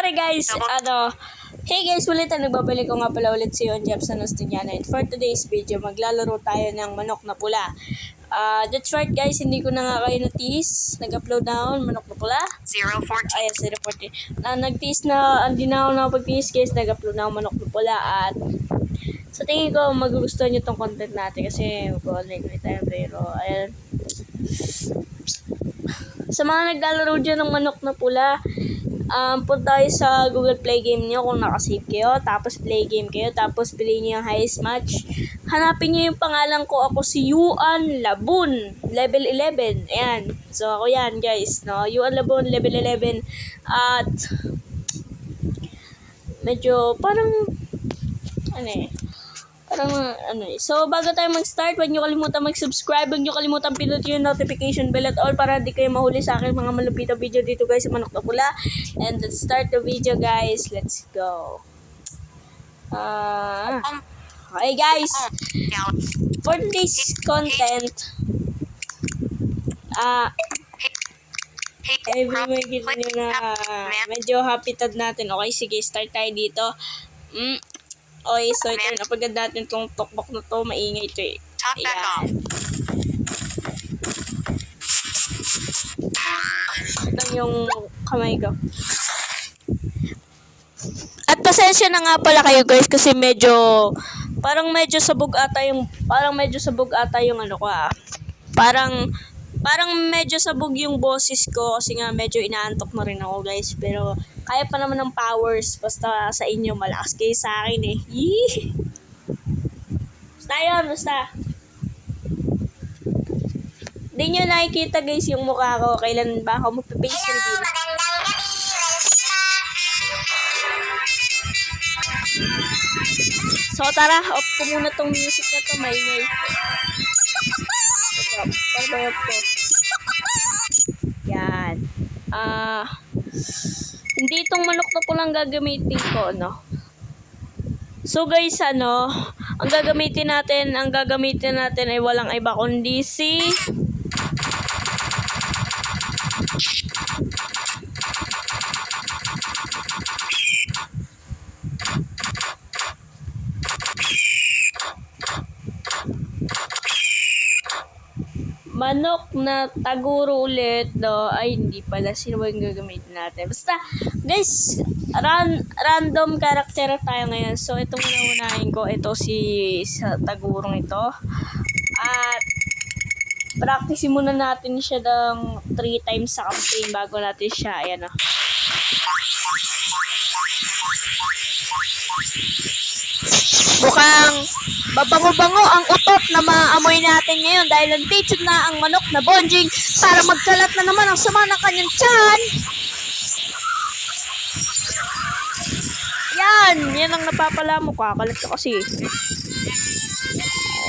sorry guys, ano, hey guys, ulit ang nagbabalik ko nga pala ulit si Yon Jepson Ostiniana. And for today's video, maglalaro tayo ng manok na pula. Ah, that's right guys, hindi ko na nga kayo na-tease. Nag-upload na ako, manok na pula. 014. Ayan, 040. Na, nag-tease na, hindi na ako nakapag-tease guys, nag-upload na ako manok na pula. At sa tingin ko, magugustuhan nyo tong content natin kasi mag-online ulit tayo. Pero, ayan. Sa mga naglalaro dyan ng manok na pula, um, punta tayo sa Google Play game nyo kung nakasave kayo, tapos play game kayo, tapos piliin nyo yung highest match. Hanapin nyo yung pangalan ko, ako si Yuan Labun, level 11. Ayan. So, ako yan, guys. No? Yuan Labun, level 11. At, medyo, parang, ano eh, parang ano eh. So, bago tayo mag-start, huwag nyo kalimutan mag-subscribe, huwag nyo kalimutan pinutin yung notification bell at all para di kayo mahuli sa akin mga malupitang video dito guys sa Manok na Pula. And let's start the video guys. Let's go. Um, okay guys, for today's content, ah, Hey, every Rob, makikita nyo na medyo happy tad natin. Okay, sige, start tayo dito. Mm. Okay, so ito na. Pagod natin itong tokbok na to, maingay ito eh. Talk back off. Ayan. Ito yung kamay ko. At pasensya na nga pala kayo guys kasi medyo parang medyo sabog ata yung parang medyo sabog ata yung ano ko ah. Parang parang medyo sabog yung boses ko kasi nga medyo inaantok na rin ako guys pero kaya pa naman ng powers basta sa inyo malakas kayo sa akin eh. Yee! Basta yun, basta. Hindi nyo nakikita guys yung mukha ko. Kailan ba ako magpa-face reveal? So tara, off ko muna tong music na to, maingay. Ito, para ba off ko? Yan. Ah, hindi itong manok na pulang gagamitin ko, no? So guys, ano, ang gagamitin natin, ang gagamitin natin ay walang iba kundi si manok na taguro ulit, no? Ay, hindi pala. Sino ba yung gagamitin natin? Basta, guys, ran, random character tayo ngayon. So, itong unaunahin ko, ito si sa tagurong ito. At, practice muna natin siya ng 3 times sa campaign bago natin siya, ayan o. Mukhang mabango-bango ang utot na maamoy natin ngayon dahil nandito na ang manok na bonjing para magkalat na naman ang sama ng kanyang tiyan. Yan, yan ang napapala mo. Kakalat ka kasi.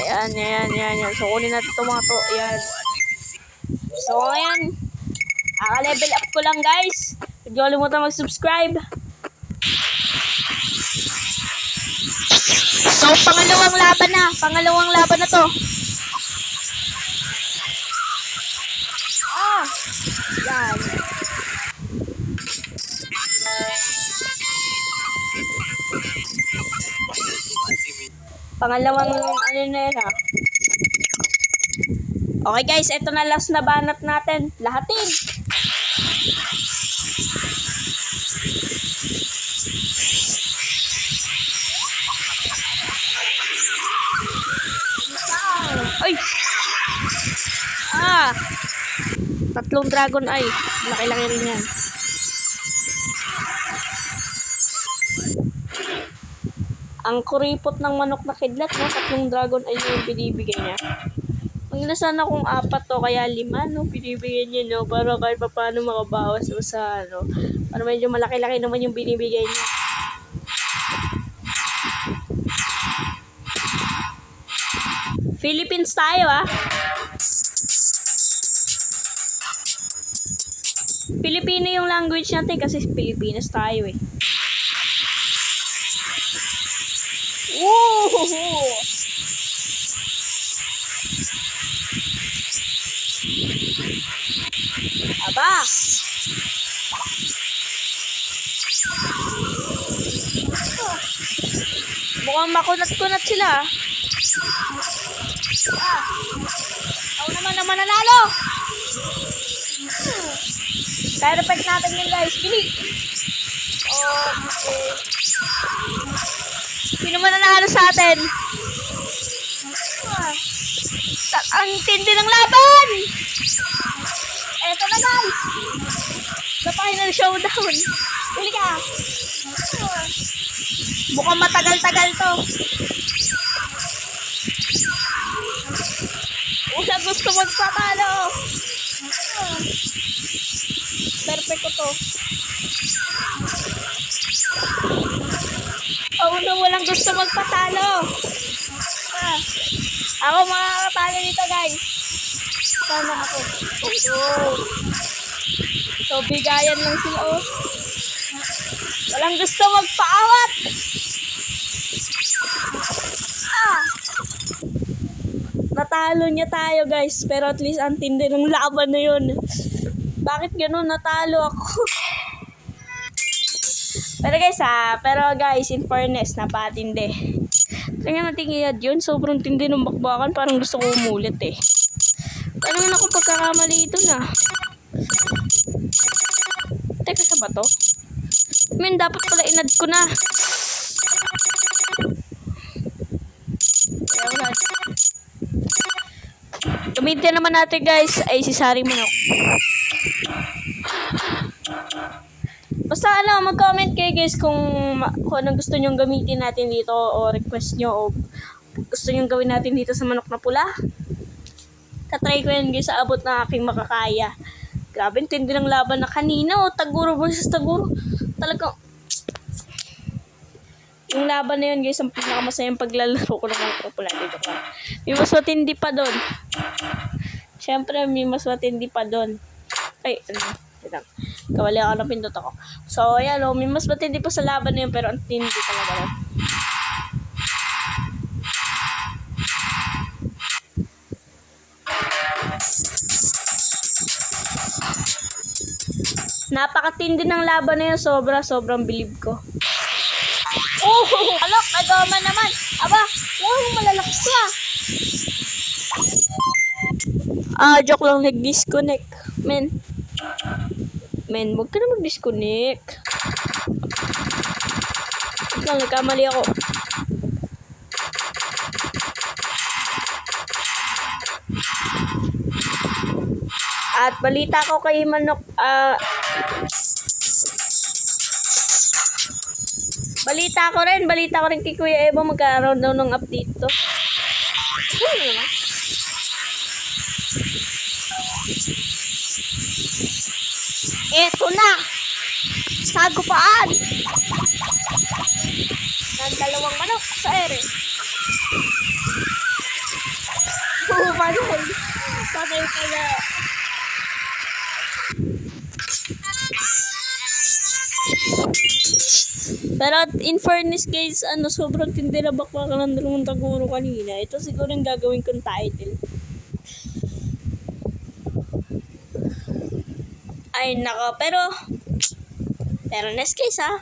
Ayan, ayan, ayan, ayan. So, kunin natin itong mga to. Ayan. So, ayan. Aka-level up ko lang, guys. Huwag niyo kalimutan mag-subscribe. So, pangalawang laban na. Pangalawang laban na to. Ah! Yan. Pangalawang ano na yan ah. Okay guys, ito na last na banat natin. Lahatin. Tatlong dragon eye. Laki-laki rin yan. Ang kuripot ng manok na kidlat, no? Tatlong dragon eye yung binibigay niya. Na sana kung apat to, kaya lima, no? Binibigay niya, no? Para kahit pa paano makabawas mo sa, ano? Para medyo malaki-laki naman yung binibigay niya. Philippines tayo, ah. Filipino yung language natin kasi Pilipinas tayo eh. Woo! Aba! Mukhang makunat-kunat sila. Ah. Ako naman naman nanalo. Side effect natin yun guys. Bili. Okay. Sino man nanalo sa atin? Ang tindi ng laban! Eto na guys! Sa final showdown. Huli ka! Mukhang matagal-tagal to. Una gusto magpatalo. Perfect ko to. Oh no, walang gusto magpatalo. Ah. Ako makakatalo dito guys. Sana ako. Oh, no. So bigayan lang sila oh. Walang gusto magpaawat. Ah. Natalo niya tayo guys, pero at least ang tindi ng laban na yun. Bakit ganun natalo ako? pero guys ha, pero guys, in fairness, napatindi. Kaya natin iyad yun, sobrang tindi ng bakbakan, parang gusto ko umulit eh. Ano naman ako pagkakamali ito na? Teka, sa ba to? I mean, dapat pala inad ko na. Gamitin naman natin guys ay si Sari Manok. Basta ano, mag-comment kayo guys kung, kung anong gusto nyong gamitin natin dito o request nyo o gusto nyong gawin natin dito sa manok na pula. Tatry ko yan guys sa abot ng aking makakaya. Grabe, tindi ng laban na kanina o Taguro versus Taguro. Talagang yung laban na yun guys, ang pinakamasayang paglalaro ko ng pula dito ko. May mas matindi pa doon. Siyempre, may mas matindi pa doon. Ay, ano, lang. Kawali ako ng pindot ako. So, ayan o, may mas matindi pa sa laban na yun, pero ang tindi talaga nun. Napakatindi ng laban na yun, sobra, sobrang bilib ko. Oh, alok, nagama naman. Aba, wow, malalakas to ah. Ah, joke lang, nag-disconnect. Men. Men, huwag ka na mag-disconnect. Wait lang, nagkamali ako. At balita ko kay Manok, ah, balita ko rin, balita ko rin kay Kuya Evo magkaroon daw ng update to. Ano naman? Eto na! Sagupaan! Ng dalawang manok sa ere. Oo, patay. Patay pala. Pero in fairness guys, ano, sobrang tindi na bakbakan ng dalawang taguro kanina. Ito siguro yung gagawin kong title. Ay, nako. Pero, pero next case ha.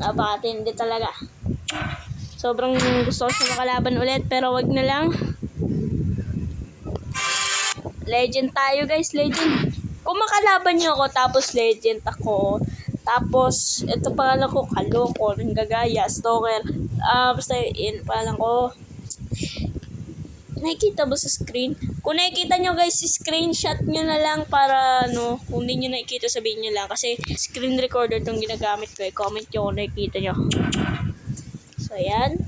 Napakatindi talaga. Sobrang gusto ko siya makalaban ulit, pero wag na lang. Legend tayo guys, legend. Kung makalaban niyo ako, tapos legend ako, tapos, ito pangalan ko, kaloko, gagaya, stalker, ah, basta yun, pangalan ko, nakikita ba sa screen? Kung nakikita nyo guys, screenshot nyo na lang para ano, kung hindi nyo nakikita sabihin nyo lang. Kasi screen recorder itong ginagamit ko eh. Comment nyo kung nakikita nyo. So, ayan.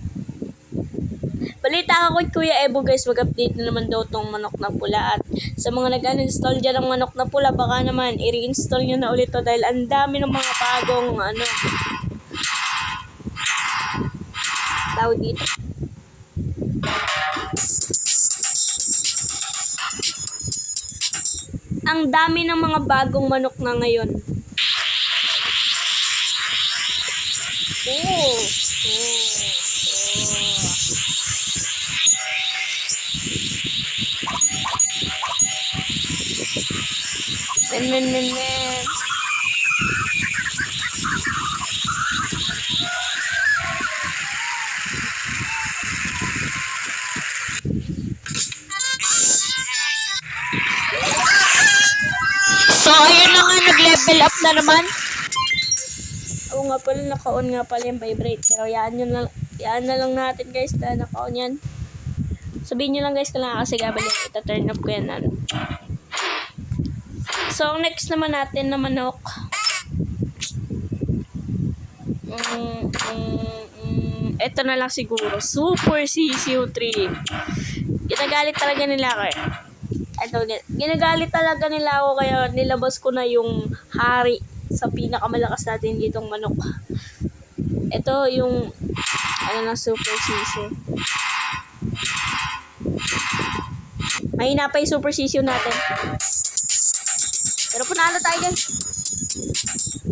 Balita ako kay Kuya Ebo guys, mag-update na naman daw tong manok na pula. At sa mga nag-uninstall dyan ng manok na pula, baka naman i-reinstall nyo na ulit to dahil ang dami ng mga bagong ano, tawag dito. Ang dami ng mga bagong manok na ngayon. Oh, oh, oh. Men, men, men, level up na naman. Oo nga pala, naka-on nga pala yung vibrate. Pero yan, yun na, yan na lang natin guys na naka-on yan. Sabihin nyo lang guys kung nakakasigaban yan. Ita-turn up ko yan. Ano. So, ang next naman natin na manok. Mm, mm, mm, ito na lang siguro. Super CCU3. Ginagalit talaga nila ako eh. Ito, ginagalit talaga nila ako kaya nilabas ko na yung hari sa pinakamalakas natin ditong manok. Ito yung ano na super CCU. Mahina pa yung super CCU natin. Pero panalo tayo guys.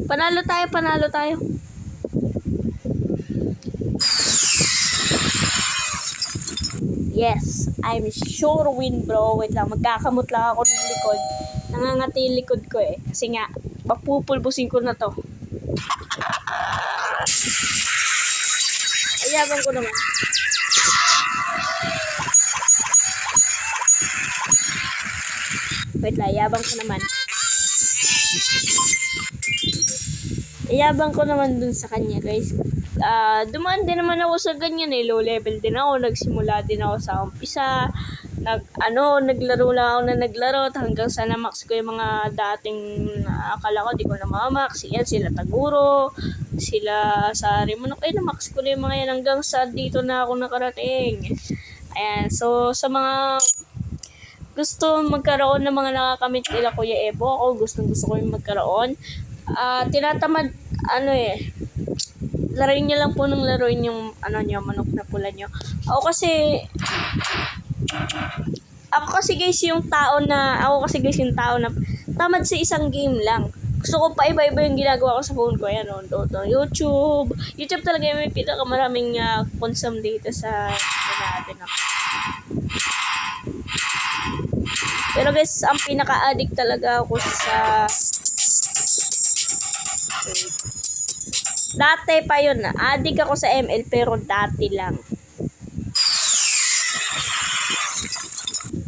Panalo tayo, panalo tayo. Yes, I'm sure win bro. Wait lang, magkakamot lang ako ng likod. Nangangati likod ko eh. Kasi nga, mapupulbusin ko na to. Ayaban ko naman. Wait lang, yabang ko naman. Iyabang ko naman dun sa kanya, guys. Ah, dumaan din naman ako sa ganyan eh. Low level din ako. Nagsimula din ako sa umpisa. Nag, ano, naglaro lang ako na naglaro hanggang sa na-max ko yung mga dating na akala ko di ko na mamax. Yan, sila Taguro, sila sa Rimonok. Eh, na-max ko na yung mga yan hanggang sa dito na ako nakarating. Ayan, so sa mga gusto magkaroon ng mga nakakamit nila Kuya Ebo. Ako gustong gusto ko yung magkaroon. Ah, tinatamad, ano eh, laruin niyo lang po ng laruin yung, ano niyo, manok na pula niyo. Ako kasi, ako kasi guys yung tao na, ako kasi guys yung tao na, tamad sa isang game lang. Gusto ko pa iba-iba yung ginagawa ko sa phone ko. Ayan, on, on, on, YouTube. YouTube talaga yung may pinakamaraming uh, consume data sa, ano natin. ah. Pero guys, ang pinaka-addict talaga ako sa... Dati pa yun. Addict ako sa ML pero dati lang.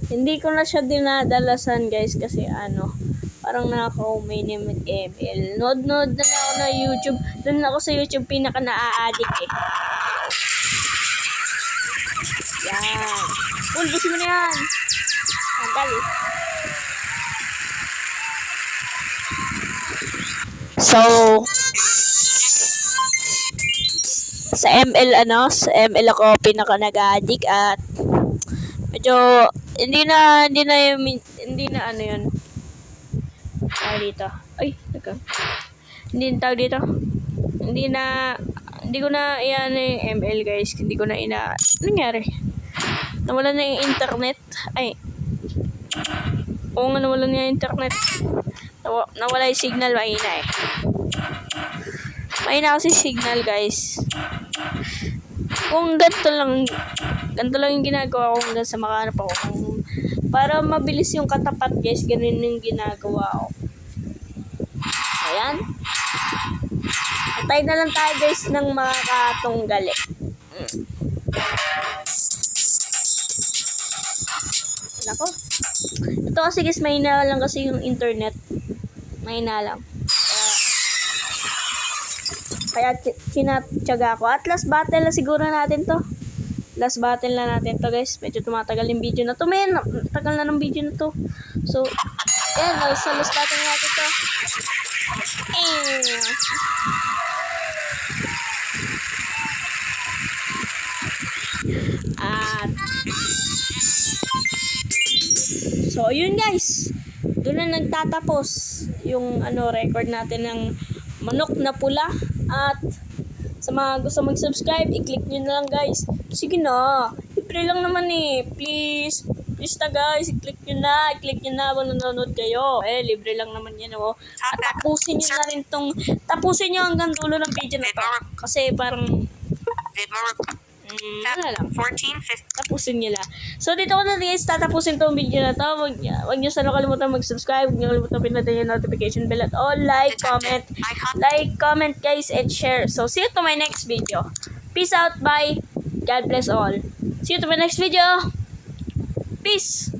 Hindi ko na siya dinadalasan guys kasi ano, parang nakaka-umay na mag-ML. Nod-nod na lang ako na YouTube. Doon ako sa YouTube pinaka naa-addict eh. Yan. Pulbusin mo na yan. Ang dali. So, sa ML ano, sa ML ako pinaka nag-addict at medyo hindi na hindi na yung, hindi na ano yun. Tawag dito. Ay, teka. Hindi na dito. Hindi na hindi ko na iyan yung ML guys. Hindi ko na ina ano nangyari. Nawala na yung internet. Ay. Oo nga nawala na yung internet. Nawa- nawala yung signal mahina eh. Mahina kasi signal guys. Kung ganito lang, ganito lang yung ginagawa ko hanggang sa makahanap ako. Kung, para mabilis yung katapat guys, ganun yung ginagawa ko. Ayan. Patay na lang tayo guys ng mga katunggali. Mm. Nako. Ito kasi guys, mahina lang kasi yung internet. Mahina lang. Kaya tinatyaga ko. At last battle na siguro natin to. Last battle na natin to guys. Medyo tumatagal yung video na to. Men, tagal na ng video na to. So, yan. Sa last battle na natin to. Eh. At So, yun guys. Doon na nagtatapos yung ano record natin ng manok na pula at sa mga gusto mag-subscribe, i-click nyo na lang guys. Sige na. Libre lang naman eh. Please. Please na guys. I-click nyo na. I-click nyo na habang nanonood kayo. Eh, libre lang naman yan oh. At tapusin nyo na rin tong, tapusin nyo hanggang dulo ng video na to. Kasi parang, mm, ano lang. 14, 15. tapusin nila. So, dito ko na guys, tatapusin tong video na to. Huwag, huwag nyo sana kalimutan mag-subscribe. Huwag nyo kalimutan pinatay yung notification bell at all. Like, comment, like, comment guys, and share. So, see you to my next video. Peace out, bye. God bless all. See you to my next video. Peace.